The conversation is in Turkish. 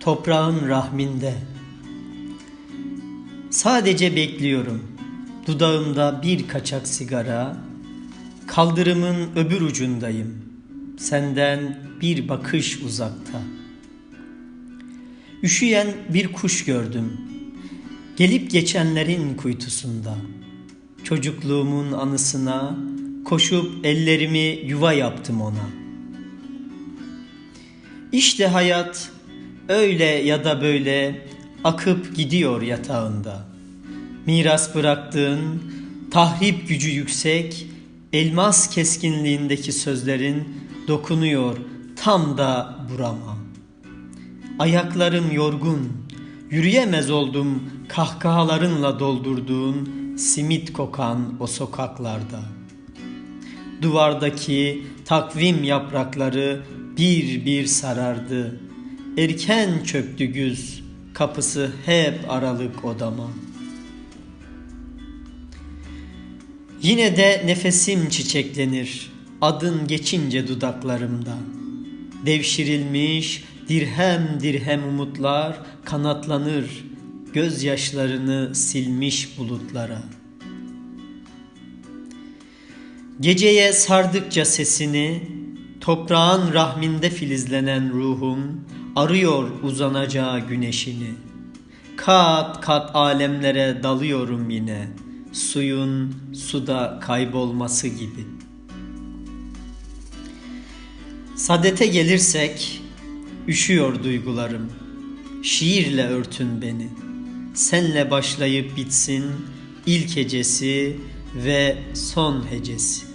toprağın rahminde. Sadece bekliyorum. Dudağımda bir kaçak sigara, kaldırımın öbür ucundayım. Senden bir bakış uzakta. Üşüyen bir kuş gördüm. Gelip geçenlerin kuytusunda. Çocukluğumun anısına koşup ellerimi yuva yaptım ona. İşte hayat öyle ya da böyle akıp gidiyor yatağında. Miras bıraktığın tahrip gücü yüksek, elmas keskinliğindeki sözlerin dokunuyor tam da burama. Ayaklarım yorgun, yürüyemez oldum kahkahalarınla doldurduğun simit kokan o sokaklarda. Duvardaki takvim yaprakları bir bir sarardı. Erken çöktü güz, kapısı hep aralık odama. Yine de nefesim çiçeklenir, adın geçince dudaklarımda. Devşirilmiş dirhem dirhem umutlar kanatlanır, gözyaşlarını silmiş bulutlara. Geceye sardıkça sesini, toprağın rahminde filizlenen ruhum arıyor uzanacağı güneşini. Kat kat alemlere dalıyorum yine, suyun suda kaybolması gibi. Sadete gelirsek, üşüyor duygularım. Şiirle örtün beni. Senle başlayıp bitsin ilk hecesi ve son hecesi.